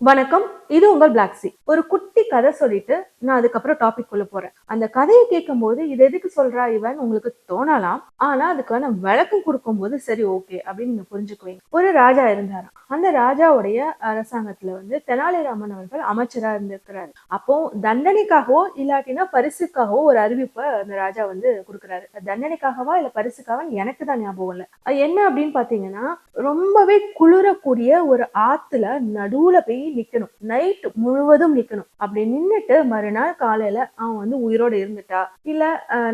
வணக்கம். இது உங்கள் பிளாக் சி ஒரு குட்டி கதை சொல்லிட்டு நான் அதுக்கப்புறம் டாபிக் குள்ள போறேன். அந்த கதையை கேட்கும் போது இது எதுக்கு சொல்றா இவன்? உங்களுக்கு தோணலாம். ஆனா அதுக்கான விளக்கம் கொடுக்கும் போது சரி ஓகே அப்படின்னு நீங்க புரிஞ்சுக்குவீங்க. ஒரு ராஜா இருந்தாராம். அந்த ராஜாவுடைய அரசாங்கத்துல வந்து தெனாலிராமன் அவர்கள் அமைச்சரா இருந்திருக்கிறாரு. அப்போ தண்டனைக்காகவோ இல்லாட்டினா பரிசுக்காகவோ ஒரு அறிவிப்பை அந்த ராஜா வந்து கொடுக்குறாரு. தண்டனைக்காகவா இல்ல பரிசுக்காக எனக்கு தான் ஞாபகம் இல்லை. அது என்ன அப்படின்னு பாத்தீங்கன்னா ரொம்பவே குளிரக்கூடிய ஒரு ஆத்துல நடுவுல போய் நிக்கணும். நைட் முழுவதும் நிக்கணும். அப்படி நின்றுட்டு மறுநாள் காலையில அவன் வந்து உயிரோட இருந்துட்டா. இல்ல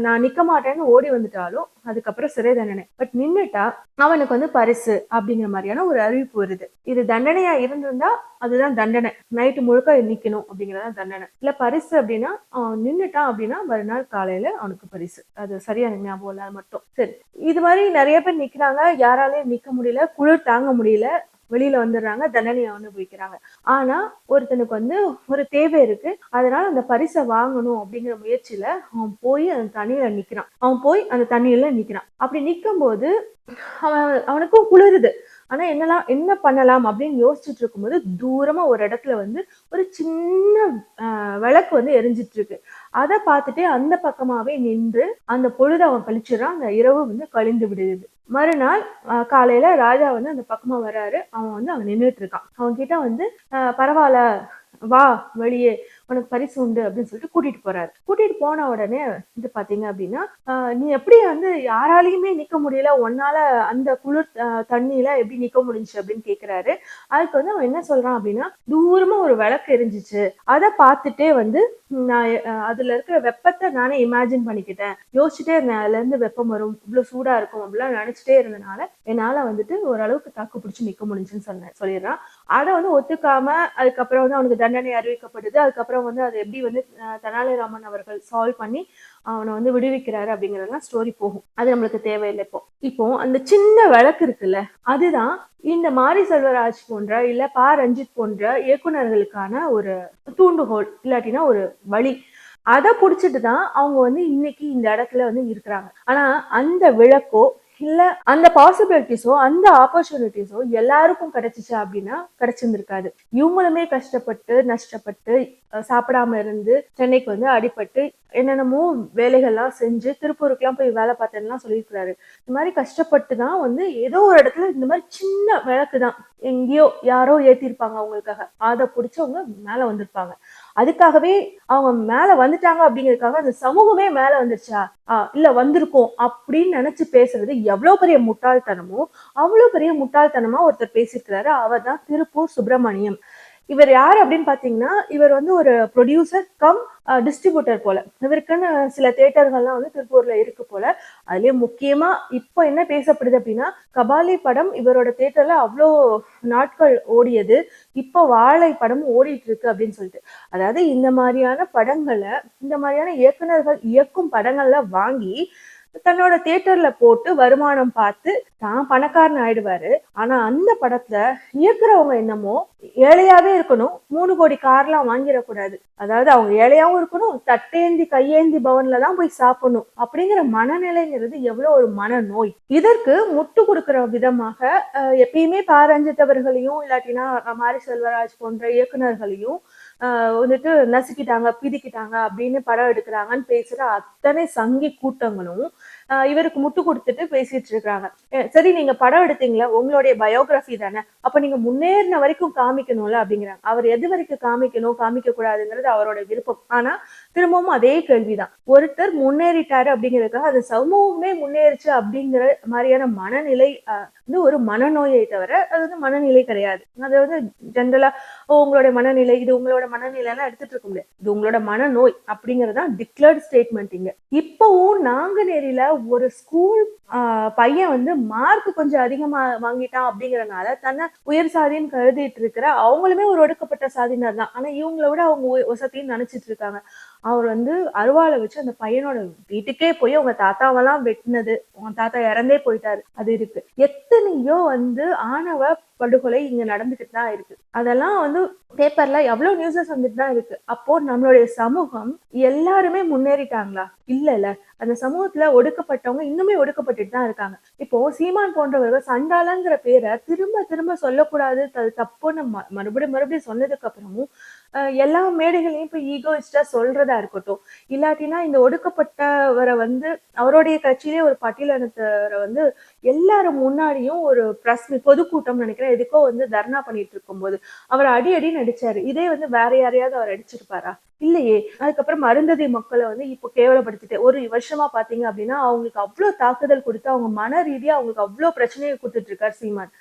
நான் நிக்க மாட்டேன்னு ஓடி வந்துட்டாலும் அதுக்கப்புறம் சிறை தண்டனை. பட் நின்றுட்டா அவனுக்கு வந்து பரிசு அப்படிங்கிற மாதிரியான ஒரு அறிவிப்பு வருது. இது தண்டனையா இருந்திருந்தா அதுதான் தண்டனை. நைட்டு முழுக்க நிக்கணும் அப்படிங்கறதா தண்டனை. இல்ல பரிசு அப்படின்னா அவன் நின்றுட்டான் அப்படின்னா மறுநாள் காலையில அவனுக்கு பரிசு. அது சரியா எனக்கு ஞாபகம் இல்லை மட்டும். சரி. இது மாதிரி நிறைய பேர் நிக்கிறாங்க. யாராலையும் நிக்க முடியல. குளிர் தாங்க முடியல. வெளியில வந்துடுறாங்க தண்டனையை அனுபவிக்கிறாங்க ஆனா ஒருத்தனுக்கு வந்து ஒரு தேவை இருக்கு. அதனால அந்த பரிசை வாங்கணும் அப்படிங்கிற முயற்சியில அவன் போய் அந்த தண்ணியில நிக்கிறான். அவன் போய் அந்த தண்ணியில நிக்கிறான். அப்படி நிக்கும் போது அவன் அவனுக்கும் குளிருது. ஆனா என்னலாம் என்ன பண்ணலாம் அப்படின்னு யோசிச்சுட்டு இருக்கும்போது தூரமா ஒரு இடத்துல வந்து ஒரு சின்ன விளக்கு வந்து எரிஞ்சிட்டு இருக்கு. அதை பார்த்துட்டு அந்த பக்கமாவே நின்று அந்த பொழுது அவன் கழிச்சிடறான். அந்த இரவு வந்து கழிந்து விடுது. மறுநாள் காலையில ராஜா வந்து அந்த பக்கமா வராரு அவன் வந்து அவன் நின்றுட்டு இருக்கான். அவன் கிட்ட வந்து ஆஹ், பரவாயில்ல வா வெளியே. உனக்கு பரிசு உண்டு அப்படின்னு சொல்லிட்டு கூட்டிட்டு போறாரு. கூட்டிட்டு போன உடனே இது பாத்தீங்க அப்படின்னா நீ எப்படி வந்து யாராலையுமே நிக்க முடியல உன்னால அந்த குளிர் தண்ணியில எப்படி நிக்க முடிஞ்சுச்சு அப்படின்னு கேக்குறாரு. அதுக்கு வந்து அவன் என்ன சொல்றான் அப்படின்னா தூரமா ஒரு விளக்கு எரிஞ்சிச்சு. அதை பார்த்துட்டே வந்து நான் அதுல இருக்கிற வெப்பத்தை நானே இமேஜின் பண்ணிக்கிட்டேன். யோசிச்சுட்டே இருந்தேன் அதுல இருந்து வெப்பம் வரும் இவ்வளவு சூடா இருக்கும் அப்படிலாம் நினைச்சிட்டே இருந்தனால என்னால வந்துட்டு ஓரளவுக்கு தாக்கு பிடிச்சி நிக்க முடிஞ்சுன்னு சொன்னேன் சொல்லிடுறான். அதை வந்து ஒத்துக்காம அதுக்கப்புறம் வந்து அவனுக்கு தண்டனை அறிவிக்கப்படுது அதுக்கப்புறம் வந்து அது எப்படி வந்து தெனாலிராமன் அவர்கள் சால்வ் பண்ணி அவனை வந்து விடுவிக்கிறாரு அப்படிங்கறதெல்லாம் ஸ்டோரி போகும். அது நம்மளுக்கு தேவையில்லை இப்போ. இப்போ அந்த சின்ன விளக்கு இருக்குல்ல அதுதான் இந்த மாரி செல்வராஜ் போன்ற இல்ல பா. ரஞ்சித் போன்ற இயக்குனர்களுக்கான ஒரு தூண்டுகோல் இல்லாட்டினா ஒரு வழி. அதை புடிச்சிட்டு தான் அவங்க வந்து இன்னைக்கு இந்த இடத்துல வந்து இருக்கிறாங்க. ஆனா அந்த விளக்கோ இல்லை அந்த பாசிபிலிட்டிஸோ அந்த ஆப்பர்ச்சுனிட்டிஸோ எல்லாருக்கும் கிடைச்சிச்சா அப்படின்னா கிடைச்சிருந்திருக்காது. இவங்களுமே கஷ்டப்பட்டு நஷ்டப்பட்டு சாப்பிடாம இருந்து சென்னைக்கு வந்து அடிபட்டு என்னென்னமோ வேலைகள்லாம் செஞ்சு திருப்பூருக்குலாம் போய் வேலை பார்த்தேன்லாம் சொல்லியிருக்கிறாரு. இந்த மாதிரி கஷ்டப்பட்டு தான் வந்து ஏதோ ஒரு இடத்துல இந்த மாதிரி சின்ன விளக்கு தான். எங்கேயோ யாரோ ஏத்திருப்பாங்க அவங்களுக்காக. அதை பிடிச்சவங்க மேல வந்திருப்பாங்க. அதுக்காகவே அவங்க மேல வந்துட்டாங்க அப்படிங்கறதுக்காக அந்த சமூகமே மேல வந்துருச்சா? ஆஹ் இல்ல வந்திருக்கோம் அப்படின்னு நினைச்சு பேசுறது எவ்வளவு பெரிய முட்டாள்தனமோ அவ்வளவு பெரிய முட்டாள்தனமா ஒருத்தர் பேசியிருக்கிறாரு. அவர் தான் திருப்பூர் சுப்பிரமணியம். இவர் யார் அப்படின்னு பாத்தீங்கன்னா இவர் வந்து ஒரு ப்ரொடியூசர் கம் டிஸ்ட்ரிபியூட்டர் போல. இவருக்குன்னு சில தேட்டர்கள்லாம் வந்து திருப்பூர்ல இருக்கு போல. அதுலயும் முக்கியமா இப்போ என்ன பேசப்படுது அப்படின்னா கபாலி படம் இவரோட தேட்டர்ல அவ்வளோ நாட்கள் ஓடியது. இப்போ வாழை படம் ஓடிட்டு இருக்கு அப்படின்னு சொல்லிட்டு. அதாவது இந்த மாதிரியான படங்களை இந்த மாதிரியான இயக்குனர்கள் இயக்கும் படங்கள்ல வாங்கி தன்னோட தியேட்டர்ல போட்டு வருமானம் பார்த்து தான் பணக்காரன் ஆயிடுவாரு. ஆனா அந்த படத்துல இயக்குறவங்க என்னமோ ஏழையாவே இருக்கணும். மூணு கோடி கார்லாம் வாங்கிடக்கூடாது. அதாவது அவங்க ஏழையாவும் இருக்கணும் தட்டேந்தி கையேந்தி பவன்ல தான் போய் சாப்பிடணும். அப்படிங்கிற மனநிலைங்கிறது எவ்வளவு ஒரு மனநோய். இதற்கு முட்டு கொடுக்கிற விதமாக எப்பயுமே பாரஞ்சித்தவர்களையும் இல்லாட்டினா மாரி செல்வராஜ் போன்ற இயக்குநர்களையும் வந்துட்டு நசுக்கிட்டாங்க பிதிக்கிட்டாங்க அப்படின்னு படம் எடுக்கிறாங்கன்னு பேசுற அத்தனை சங்கி கூட்டங்களும் இவருக்கு முட்டு கொடுத்துட்டு பேசிட்டு இருக்காங்க சரி நீங்க படம் எடுத்தீங்களா? உங்களுடைய பயோகிராஃபி தானே. அப்ப நீங்க முன்னேறின வரைக்கும் காமிக்கணும்ல அப்படிங்கிறாங்க. அவர் எது வரைக்கும் காமிக்கணும் காமிக்க கூடாதுங்கிறது அவரோட விருப்பம். ஆனா திரும்பவும் அதே கேள்விதான். ஒருத்தர் முன்னேறிட்டாரு அப்படிங்கிறதுக்காக அது சமூகமே முன்னேறிச்சு அப்படிங்கிற மாதிரியான மனநிலை வந்து ஒரு மனநோயை தவிர அது வந்து மனநிலை கிடையாது. அது வந்து ஜென்ரலா ஓ மனநிலை இது உங்களோட மனநிலை எல்லாம் எடுத்துட்டு இருக்க முடியாது. இது உங்களோட மனநோய் அப்படிங்கறதுதான் டிக்ளேர்ட் ஸ்டேட்மெண்ட் இங்க. இப்பவும் நாங்குநேரியில ஒரு ஸ்கூல் பையன் வந்து மார்க் கொஞ்சம் அதிகமா வாங்கிட்டான் அப்படிங்கறதுனால தன்னை உயர் சாதின்னு கருதிட்டு இருக்கிற அவங்களுமே ஒரு ஒடுக்கப்பட்ட சாதியினர் தான். ஆனா இவங்கள விட அவங்க உய- நினைச்சிட்டு இருக்காங்க. அவர் வந்து அருவாளை வச்சு அந்த பையனோட வீட்டுக்கே போய் உங்க தாத்தாவெல்லாம் வெட்டினது. உங்க தாத்தா இறந்தே போயிட்டாரு. அது இருக்கு. எத்தனையோ வந்து ஆணவ படுகொலை இங்க நடந்துகிட்டு தான் இருக்கு. அதெல்லாம் வந்து பேப்பர்ல எவ்வளவு நியூஸஸ் வந்துட்டு தான் இருக்கு. அப்போ நம்மளுடைய சமூகம் எல்லாருமே முன்னேறிட்டாங்களா? இல்ல இல்ல. அந்த சமூகத்துல ஒடுக்கப்பட்டவங்க இன்னுமே ஒடுக்கப்பட்டுட்டு தான் இருக்காங்க. இப்போ சீமான் போன்றவர்கள் சண்டாளங்கிற பேரை திரும்ப திரும்ப சொல்லக்கூடாது. அது தப்புன்னு ம- மறுபடியும் மறுபடியும் சொன்னதுக்கு அப்புறமும் எல்லா மேடைகளையும் இப்போ ஈகோயிஸ்டா சொல்றதா இருக்கட்டும். இல்லாட்டினா இந்த ஒடுக்கப்பட்டவரை வந்து அவருடைய கட்சியிலே ஒரு பட்டியலினத்தவரை வந்து எல்லாரும் முன்னாடியும் ஒரு பிரஸ் பொதுக்கூட்டம் நினைக்கிறேன். எதுக்கோ வந்து தர்ணா பண்ணிட்டு இருக்கும்போது அவர் அடி அடி நடிச்சாரு. இதே வந்து வேற யாரையாவது அவர் அடிச்சிருப்பாரா? இல்லையே. அதுக்கப்புறம் மருந்ததி மக்களை வந்து இப்போ கேவலப்படுத்திட்டு ஒரு வருஷமா பாத்தீங்க அப்படின்னா அவங்களுக்கு அவ்வளவு தாக்குதல் கொடுத்து அவங்க மன ரீதியா அவங்களுக்கு அவ்வளவு பிரச்சனையை கொடுத்துட்டு இருக்காரு சீமான்.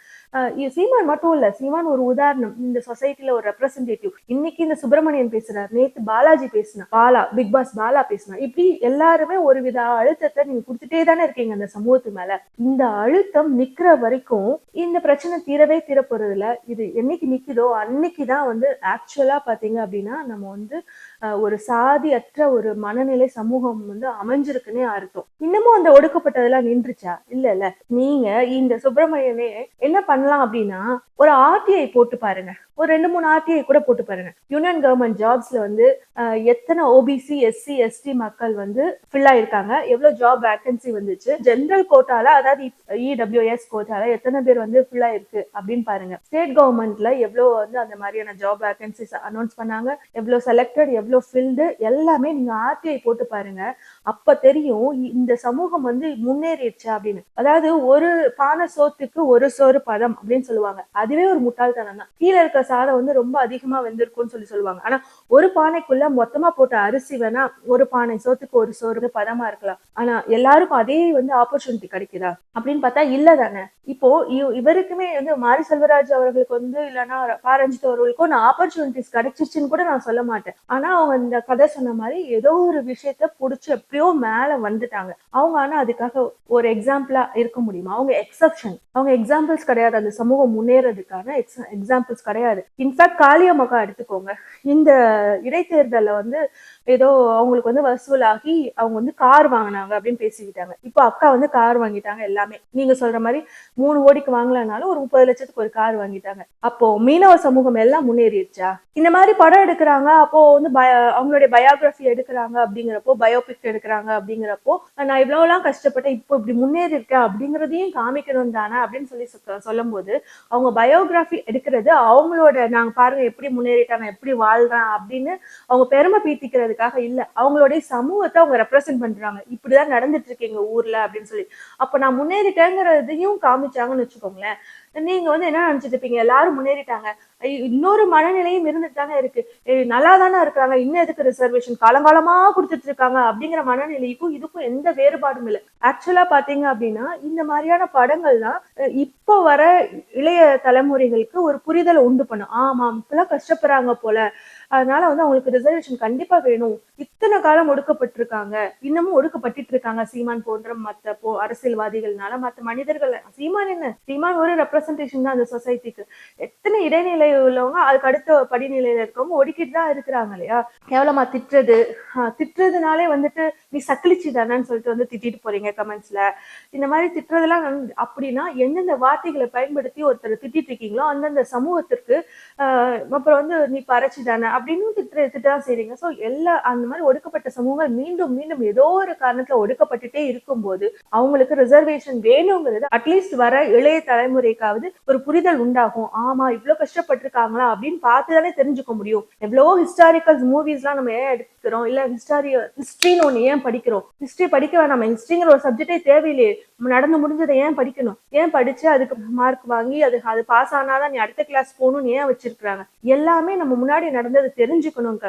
சீமான் மட்டும் இல்ல சீமான் ஒரு உதாரணம். இந்த சொசைட்டில ஒரு ரெப்ரசன்டேட்டிவ் இன்னைக்கு இந்த சுப்பிரமணியன் பேசுறாரு நேத்து பாலாஜி பேசினா பாலா பிக் பாஸ் பாலா பேசினா இப்படி எல்லாருமே ஒரு வித அழுத்தத்தை நீங்க கொடுத்துட்டே தானே இருக்கீங்க அந்த சமூகத்து மேல. இந்த அழுத்தம் நிக்கிற வரைக்கும் இந்த பிரச்சனை தீரவே தீரப்போறது இல்ல இது என்னைக்கு நிக்குதோ அன்னைக்குதான் வந்து ஆக்சுவலா பாத்தீங்க அப்படின்னா நம்ம வந்து ஒரு சாதி அற்ற ஒரு மனநிலை சமூகம் வந்து அமைஞ்சிருக்குன்னே அர்த்தம். இன்னமும் அந்த ஒடுக்கப்பட்டதெல்லாம் நின்றுச்சா? இல்ல இல்ல. நீங்க இந்த சுப்பிரமணியனே என்ன பண்ணலாம் அப்படின்னா ஒரு ஆர்டிஐ போட்டு பாருங்க. ஒரு ரெண்டு மூணு ஆர்டிஐ கூட போட்டு பாருங்க. யூனியன் கவர்மெண்ட் ஜாப்ஸ்ல வந்து எத்தனை ஓபிசி எஸ்சி எஸ்டி மக்கள் வந்து ஃபில் ஆயிருக்காங்க. எவ்வளவு ஜாப் வேகன்சி வந்துச்சு. ஜென்ரல் கோட்டால அதாவது இடபிள்யூஎஸ் கோட்டால எத்தனை பேர் வந்து ஃபில் ஆயிருக்கு அப்படின்னு பாருங்க. ஸ்டேட் கவர்மெண்ட்ல எவ்வளவு வந்து அந்த மாதிரியான ஜாப் வேகன்சிஸ் அனௌன்ஸ் பண்ணாங்க. எவ்வளவு செலக்டட் எவ்வளவு ஃபில்டு எல்லாமே நீங்க ஆர்டிஐ போட்டு பாருங்க. அப்ப தெரியும் இந்த சமூகம் வந்து முன்னேறிடுச்சு அப்படின்னு. அதாவது ஒரு பானை சோத்துக்கு ஒரு சோறு பதம். அப்படின்னு சொல்லுவாங்க. அதுவே ஒரு முட்டாள்தனம் தான். கீழே இருக்க சாதம் வந்து ரொம்ப அதிகமா வெந்திருக்கும்னு சொல்லி சொல்லுவாங்க. ஆனா ஒரு பானைக்குள்ள மொத்தமா போட்ட அரிசி வேணா ஒரு பானை சோத்துக்கு ஒரு சோறு பதமா இருக்கலாம். ஆனா எல்லாருக்கும் அதே வந்து ஆப்பர்ச்சுனிட்டி கிடைக்குதா? அப்படின்னு பார்த்தா இல்ல தானே. இப்போ இவருக்குமே வந்து மாரி செல்வராஜ் அவர்களுக்கு வந்து இல்லைன்னா பாரஞ்சித் அவர்களுக்கும் நான் ஆப்பர்ச்சுனிட்டிஸ் கிடைச்சிருச்சுன்னு கூட நான் சொல்ல மாட்டேன். ஆனா அவங்க இந்த கதை சொன்ன மாதிரி ஏதோ ஒரு விஷயத்த பிடிச்சி எப்படியோ மேல வந்துட்டாங்க. அவங்க ஆனா அதுக்காக ஒரு எக்ஸாம்பிளா இருக்க முடியுமா? அவங்க எக்ஸப்ஷன் அவங்க எக்ஸாம்பிள்ஸ் கிடையாது. அந்த சமூகம் முன்னேறதுக்கான எக்ஸாம்பிள்ஸ் கிடையாது. இன்ஃபேக்ட் காளியம்மாக்கா எடுத்துக்கோங்க. இந்த இடைத்தேர்தல்ல வந்து ஏதோ அவங்களுக்கு வந்து வசூலாகி அவங்க வந்து கார் வாங்கினாங்க அப்படின்னு பேசிக்கிட்டாங்க. இப்போ அக்கா வந்து கார் வாங்கிட்டாங்க எல்லாமே. நீங்க சொல்ற மாதிரி மூணு கோடிக்கு வாங்கலனாலும் ஒரு முப்பது லட்சத்துக்கு ஒரு கார் வாங்கிட்டாங்க. அப்போ மீனவ சமூகம் எல்லாம் முன்னேறிடுச்சா? இந்த மாதிரி படம் எடுக்கிறாங்க. அப்போ வந்து பய- அவங்களுடைய பயோகிராஃபி எடுக்கிறாங்க அப்படிங்கிறப்போ பயோபிக் எடுக்கிறாங்க அப்படிங்கிறப்போ நான் இவ்வளவுலாம் கஷ்டப்பட்டேன் இப்போ இப்படி முன்னேறி இருக்கேன் அப்படிங்கிறதையும் காமிக்கணும் தானே அப்படின்னு சொல்லி சொல்ல போது அவங்க பயோகிராஃபி எடுக்கிறது அவங்களோட நாங்க பாருங்க எப்படி முன்னேறிட்டாங்க எப்படி வாழ்றான் அப்படின்னு அவங்க பெருமை பீத்திக்கிறதுக்காக இல்லை. அவங்களுடைய சமூகத்தை அவங்க ரெப்ரசென்ட் பண்றாங்க. இப்படிதான் நடந்துட்டு இருக்கு எங்க ஊர்ல அப்படின்னு சொல்லி. அப்ப நான் முன்னேறிட்டேங்கிறதையும் காமிச்சாங்கன்னு வச்சுக்கோங்களேன். நீங்க வந்து என்ன நினைச்சிட்டு இருப்பீங்க? எல்லாரும் முன்னேறிட்டாங்க. இன்னொரு மனநிலையும் இருந்துட்டு தானே இருக்கு. நல்லா தானே இருக்காங்க இன்னும் எதுக்கு ரிசர்வேஷன் காலங்காலமா கொடுத்துட்டு இருக்காங்க. அப்படிங்கிற மனநிலைக்கும் இதுக்கும் எந்த வேறுபாடும் இல்லை. ஆக்சுவலா பாத்தீங்க அப்படின்னா இந்த மாதிரியான படங்கள் தான் அஹ், இப்போ வர இளைய தலைமுறைகளுக்கு ஒரு புரிதலை உண்டு பண்ணும். ஆமா இப்பெல்லாம் கஷ்டப்படுறாங்க போல. அதனால வந்து அவங்களுக்கு ரிசர்வேஷன் கண்டிப்பா வேணும். இத்தனை காலம் ஒடுக்கப்பட்டிருக்காங்க. இன்னமும் ஒடுக்கப்பட்டு இருக்காங்க சீமான் போன்ற மத்த போ அரசியல்வாதிகள்னால. மத்த மனிதர்கள் சீமான் என்ன? சீமான் ஒரு ரெப்ரசன்டேஷன் தான் அந்த சொசைட்டிக்கு எத்தனை இடைநிலை உள்ளவங்க அதுக்கு அடுத்த படிநிலையில இருக்கவங்க ஒடுக்கிட்டு தான் இருக்கிறாங்க இல்லையா? கேவலமா திட்டுறது. ஆஹ் திட்டுறதுனாலே வந்துட்டு நீ சக்கிலிச்சு தானேன்னு சொல்லிட்டு வந்து திட்டிட்டு போறீங்க கமெண்ட்ஸ்ல இந்த மாதிரி திட்டுறதெல்லாம் அப்படின்னா எந்தெந்த வார்த்தைகளை பயன்படுத்தி ஒருத்தர் திட்டிட்டு இருக்கீங்களோ அந்தந்த சமூகத்திற்கு ஆஹ் அப்புறம் வந்து நீ பறச்சு தானே. அப்படின்னு திட்டு திட்டா செய்றீங்க. ஸோ எல்லா அந்த மாதிரி ஒடுக்கப்பட்ட சமூகங்கள் மீண்டும் மீண்டும் ஏதோ ஒரு காரணத்துல ஒடுக்கப்பட்டுட்டே இருக்கும்போது அவங்களுக்கு ரிசர்வேஷன் வேணுங்கிறது அட்லீஸ்ட் வர இளைய தலைமுறைக்காவது ஒரு புரிதல் உண்டாகும். ஆமா இவ்வளவு கஷ்டப்பட்டிருக்காங்களா அப்படின்னு பார்த்து தானே தெரிஞ்சுக்க முடியும். எவ்வளவோ ஹிஸ்டாரிக்கல் மூவிஸ்லாம் நம்ம ஏன் எடுக்கிறோம் இல்ல ஹிஸ்டாரி ஹிஸ்டரின்னு ஒண்ணு ஏன் படிக்கிறோம்? ஹிஸ்டரி படிக்க வேணாம். ஹிஸ்டரிங்கிற ஒரு சப்ஜெக்டே தேவையில்லையே. நடந்து முடிஞ்சதை ஏன் படிக்கணும்? ஏன் படிச்சு அதுக்கு மார்க் வாங்கி அது அது பாஸ் ஆனாதான் நீ அடுத்த கிளாஸ் போகணும்னு ஏன் வச்சிருக்காங்க எல்லாமே நம்ம முன்னாடி நடந்தது தெரிஞ்சுக்கணும்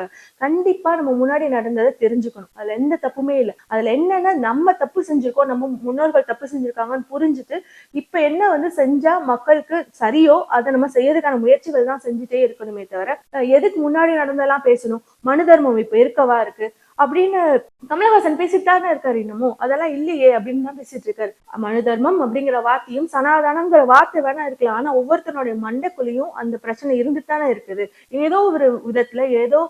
கண்டிப்பா நம்ம முன்னாடி நடந்ததை தெரிஞ்சுக்கணும். அதுல எந்த தப்புமே இல்லை. அதுல என்னன்னா நம்ம தப்பு செஞ்சிருக்கோம் நம்ம முன்னோர்கள் தப்பு செஞ்சிருக்காங்கன்னு புரிஞ்சுட்டு இப்ப என்ன வந்து செஞ்சா மக்களுக்கு சரியோ அதை நம்ம செய்யறதுக்கான முயற்சிகள் தான் செஞ்சுட்டே இருக்கணுமே தவிர எதுக்கு முன்னாடி நடந்தெல்லாம் பேசணும்? மனு தர்மம் இப்ப இருக்கவா இருக்கு? அப்படின்னு கமலஹாசன் பேசிட்டு தானே இருக்காரு இன்னமும்? அதெல்லாம் இல்லையே அப்படின்னு தான் பேசிட்டு இருக்காரு. மனு தர்மம் அப்படிங்கிற வார்த்தையும் சனாதனங்கிற வார்த்தை வேணா இருக்கலாம். ஆனா ஒவ்வொருத்தனுடைய மண்டைக்குள்ளேயும் அந்த பிரச்சனை இருந்துட்டு தானே இருக்குது. ஏதோ ஒரு விதத்துல ஏதோ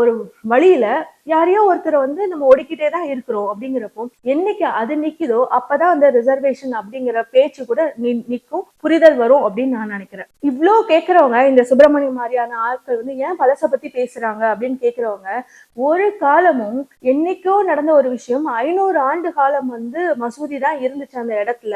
ஒரு வழியில யாரையோ ஒருத்தரை வந்து நம்ம ஒடுக்கிட்டே தான் இருக்கிறோம் அப்படிங்கிறப்போ என்னைக்கு அது நிக்குதோ அப்பதான் அந்த ரிசர்வேஷன் அப்படிங்கிற பேச்சு கூட நி- நிக்கும் புரிதல் வரும் அப்படின்னு நான் நினைக்கிறேன். இவ்வளோ கேட்கறவங்க இந்த சுப்பிரமணியம் மாதிரியான ஆட்கள் வந்து ஏன் பழச பத்தி பேசுறாங்க அப்படின்னு கேக்குறவங்க ஒரு காலமும் என்னைக்கோ நடந்த ஒரு விஷயம் ஐநூறு ஆண்டு காலம் வந்து மசூதி தான் இருந்துச்சு அந்த இடத்துல.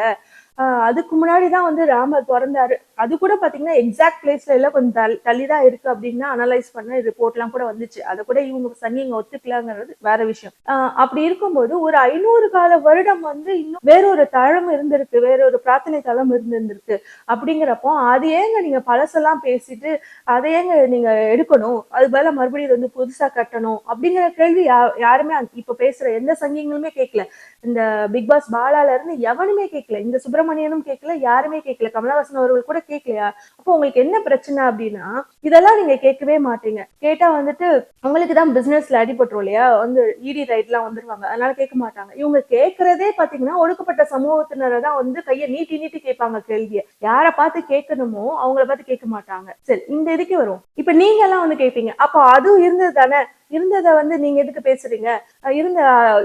அதுக்கு முன்னாடி தான் வந்து ராமர் பிறந்தாரு. அது கூட பாத்தீங்கன்னா எக்ஸாக்ட் பிளேஸ்ல எல்லாம் கொஞ்சம் தள்ளி தள்ளி தான் இருக்கு அப்படின்னு அனலைஸ் பண்ண ரிப்போர்ட்லாம் கூட வந்துச்சு. அதை கூட இவங்க சங்கிங்க ஒத்துக்கலாங்கிறது வேற விஷயம். அப்படி இருக்கும்போது ஒரு ஐநூறு கால வருடம் வந்து இன்னும் வேறொரு தளம் இருந்திருக்கு வேறொரு பிரார்த்தனை தளம் இருந்திருந்திருக்கு அப்படிங்கிறப்போ அது ஏங்க நீங்க பழசெல்லாம் பேசிட்டு அதை ஏங்க நீங்க எடுக்கணும்? அது பதிலா மறுபடியும் வந்து புதுசா கட்டணும் அப்படிங்கிற கேள்வி யாருமே இப்ப பேசுற எந்த சங்கிங்களுமே கேட்கல இந்த பிக் பாஸ் பாலால இருந்து எவனுமே கேட்கல இந்த சுப்பிரமணியனும் கேட்கல யாருமே கேட்கல கமலஹாசன் அவர்கள் கூட கேட்கலையா அப்போ உங்களுக்கு என்ன பிரச்சனை அப்படின்னா இதெல்லாம் நீங்க கேட்கவே மாட்டீங்க. கேட்டா வந்துட்டு உங்களுக்கு தான் பிசினஸ்ல அடிபட்டுரும் இல்லையா? வந்து இடி ரைட்லாம் வந்துருவாங்க. அதனால கேட்க மாட்டாங்க. இவங்க கேட்கறதே பாத்தீங்கன்னா ஒடுக்கப்பட்ட சமூகத்தினரை தான் வந்து கையை நீட்டி நீட்டி கேட்பாங்க கேள்வியை. யாரை பார்த்து கேட்கணுமோ அவங்கள பார்த்து கேட்க மாட்டாங்க. சரி இந்த இதுக்கு வரும் இப்ப நீங்க எல்லாம் வந்து கேட்பீங்க அப்போ அதுவும் இருந்தது தானே? இருந்ததை வந்து நீங்க எதுக்கு பேசுறீங்க? இருந்த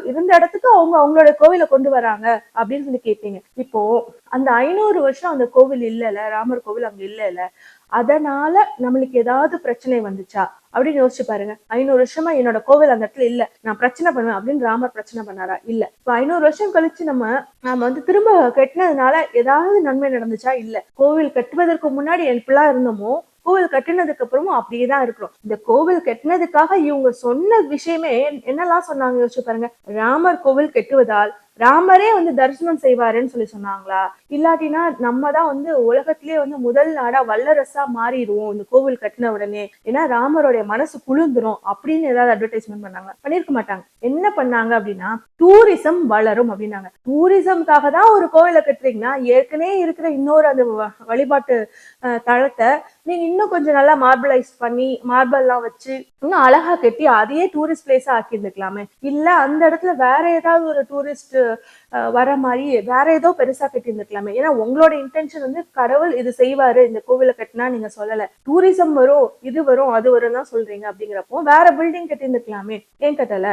இருந்த இடத்துக்கு அவங்க அவங்களோட கோவில கொண்டு வராங்க அப்படின்னு சொல்லி கேட்பீங்க இப்போ அந்த ஐநூறு வருஷம் அந்த கோவில் இல்லைல்ல ராமர் கோவில் அங்க இல்லைல்ல அதனால நம்மளுக்கு ஏதாவது பிரச்சனை வந்துச்சா? அப்படின்னு யோசிச்சு பாருங்க. ஐநூறு வருஷமா என்னோட கோவில் அந்த இடத்துல இல்ல. நான் பிரச்சனை பண்ணுவேன் அப்படின்னு ராமர் பிரச்சனை பண்ணாரா? இல்ல. இப்ப ஐநூறு வருஷம் கழிச்சு நம்ம நாம வந்து திரும்ப கட்டினதுனால ஏதாவது நன்மை நடந்துச்சா? இல்ல. கோவில் கட்டுவதற்கு முன்னாடி எப்படிலாம் இருந்தோமோ கோவில் கட்டினதுக்கு அப்புறமும் அப்படியே தான் இருக்கிறோம். இந்த கோவில் கட்டினதுக்காக இவங்க சொன்ன விஷயமே என்னெல்லாம் சொன்னாங்க யோசிச்சு பாருங்க. ராமர் கோவில் கட்டுவதால் ராமரே வந்து தரிசனம் செய்வாருன்னு சொல்லி சொன்னாங்களா? இல்லாட்டினா நம்ம தான் வந்து உலகத்திலேயே வந்து முதல் நாடா வல்லரசா மாறிடுவோம் இந்த கோவில் கட்டின உடனே. ஏன்னா ராமருடைய மனசு குளிர்ந்துரும் அப்படின்னு ஏதாவது அட்வர்டைஸ்மெண்ட் பண்ணாங்க பண்ணிருக்க மாட்டாங்க. என்ன பண்ணாங்க அப்படின்னா டூரிசம் வளரும் அப்படின்னாங்க. டூரிசம்காக தான் ஒரு கோவிலை கட்டுறீங்கன்னா ஏற்கனவே இருக்கிற இன்னொரு அந்த வ- வழிபாட்டு தளத்தை நீங்க இன்னும் கொஞ்சம் நல்லா மார்பிளைஸ் பண்ணி மார்பல்லாம் வச்சு இன்னும் அழகா கட்டி அதையே டூரிஸ்ட் பிளேஸா ஆக்கியிருந்துக்கலாமே. இல்ல அந்த இடத்துல வேற ஏதாவது ஒரு டூரிஸ்ட் வர மாதிரி வேற ஏதோ பெருசா கட்டியிருந்துக்கலாமே ஏன்னா உங்களோட இன்டென்ஷன் வந்து கடவுள் இது செய்வாரு இந்த கோவிலை கட்டினா நீங்க சொல்லல. டூரிசம் வரும் இது வரும் அது வரும் தான் சொல்றீங்க அப்படிங்கிறப்போ வேற பில்டிங் கட்டியிருந்துக்கலாமே ஏன் கட்டல?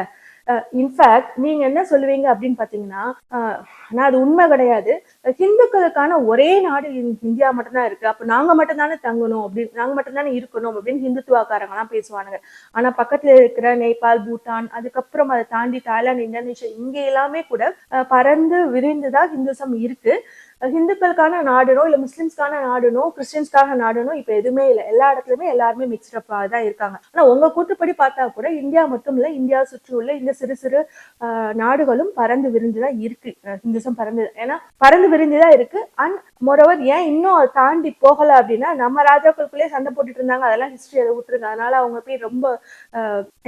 இன்ஃபேக்ட் நீங்க என்ன சொல்லுவீங்க அப்படின்னு பாத்தீங்கன்னா நான் ஆனா அது உண்மை கிடையாது. ஹிந்துக்களுக்கான ஒரே நாடு இந்தியா மட்டும்தான் இருக்கு. அப்ப நாங்க மட்டும்தானே தங்கணும் அப்படின்னு நாங்க மட்டும்தானே இருக்கணும் அப்படின்னு ஹிந்துத்துவாக்காரங்கலாம் பேசுவானுங்க. ஆனா பக்கத்துல இருக்கிற நேபாள் பூட்டான் அதுக்கப்புறம் அதை தாண்டி தாய்லாந்து இந்தோனேஷியா இங்க எல்லாமே கூட அஹ், பறந்து விரிந்துதான் ஹிந்துசம் இருக்கு. ஹிந்துக்களுக்கான நாடுனோ இல்லை முஸ்லிம்ஸ்க்கான நாடுனோ கிறிஸ்டின்ஸ்க்கான நாடுனோ இப்போ எதுவுமே இல்லை. எல்லா இடத்துலையுமே எல்லாருமே மிக்ஸ்டப்பா தான் இருக்காங்க. ஆனால் உங்க கூட்டுப்படி பார்த்தா கூட இந்தியா மட்டும் இல்லை இந்தியா சுற்றி உள்ள இந்த சிறு சிறு நாடுகளும் பறந்து விரிந்துதான் இருக்கு. அஹ், ஹிந்துசம் பறந்து ஏன்னா பறந்து விரிந்து தான் இருக்கு. அண்ட் மொரவர் ஏன் இன்னும் அதை தாண்டி போகலை அப்படின்னா நம்ம ராஜாக்களுக்குள்ளேயே சண்டை போட்டுட்டு இருந்தாங்க. அதெல்லாம் ஹிஸ்ட்ரி அதை விட்டுருங்க அதனால அவங்க போய் ரொம்ப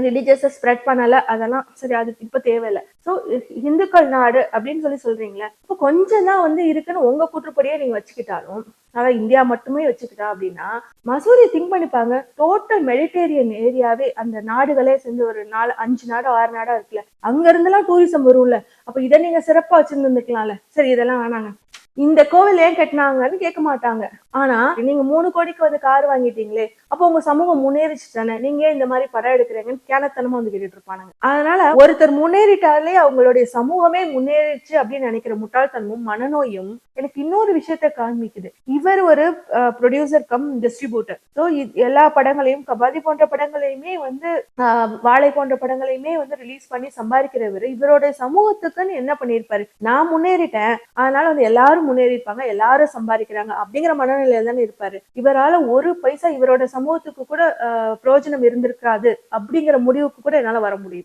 ரிலீஜியஸை ஸ்ப்ரெட் பண்ணலை. அதெல்லாம் சரி அது இப்போ தேவையில்லை. ஸோ இந்துக்கள் நாடு அப்படின்னு சொல்லி சொல்றீங்களே இப்போ கொஞ்சம் தான் வந்து இருக்குன்னு உங்க கூற்றுப்படியே நீங்க வச்சுக்கிட்டாலும் அதாவது இந்தியா மட்டுமே வச்சுக்கிட்டா அப்படின்னா மசூரி திங்க் பண்ணிப்பாங்க. டோட்டல் மெடிடேரியன் ஏரியாவே அந்த நாடுகளே சேர்ந்து ஒரு நாலு அஞ்சு நாடு ஆறு நாடா இருக்குல்ல. அங்க இருந்தெல்லாம் டூரிசம் வரும்ல. அப்ப இதை நீங்க சிறப்பா வச்சிருந்துருக்கலாம்ல. சரி இதெல்லாம் வேணாங்க. இந்த கோவில் ஏன் கட்டினாங்கன்னு கேட்க மாட்டாங்க. ஆனா நீங்க மூணு கோடிக்கு வந்து கார் வாங்கிட்டீங்களே அப்போ உங்க சமூகம் முன்னேறிச்சு தானே நீங்க ஏன் இந்த மாதிரி படம் எடுக்கிறீங்கன்னு கேனத்தனமா வந்து கேட்டுட்டு இருப்பானுங்க. அதனால ஒருத்தர் முன்னேறிட்டாலே அவங்களுடைய சமூகமே முன்னேறிச்சு அப்படின்னு நினைக்கிற முட்டாள்தனமும் மனநோயும் எனக்கு இன்னொரு விஷயத்த காண்பிக்குது. இவர் ஒரு ப்ரொடியூசர் கம் டிஸ்ட்ரிபியூட்டர் ஸோ எல்லா படங்களையும் கபாதி போன்ற படங்களையுமே வந்து ஆஹ், வாழை போன்ற படங்களையுமே வந்து ரிலீஸ் பண்ணி சம்பாதிக்கிறவர் இவருடைய சமூகத்துக்குன்னு என்ன பண்ணியிருப்பாரு? நான் முன்னேறிட்டேன் அதனால வந்து எல்லாரும் முன்னேறிப்பாங்க எல்லாரும் சம்பாதிக்கிறாங்க அப்படிங்கிற மனநிலையில தானே இருப்பாரு. இவரால ஒரு பைசா இவரோட சமூகத்துக்கு கூட ஆஹ், பிரயோஜனம் இருந்திருக்காது அப்படிங்கிற முடிவுக்கு கூட என்னால வர முடியும்.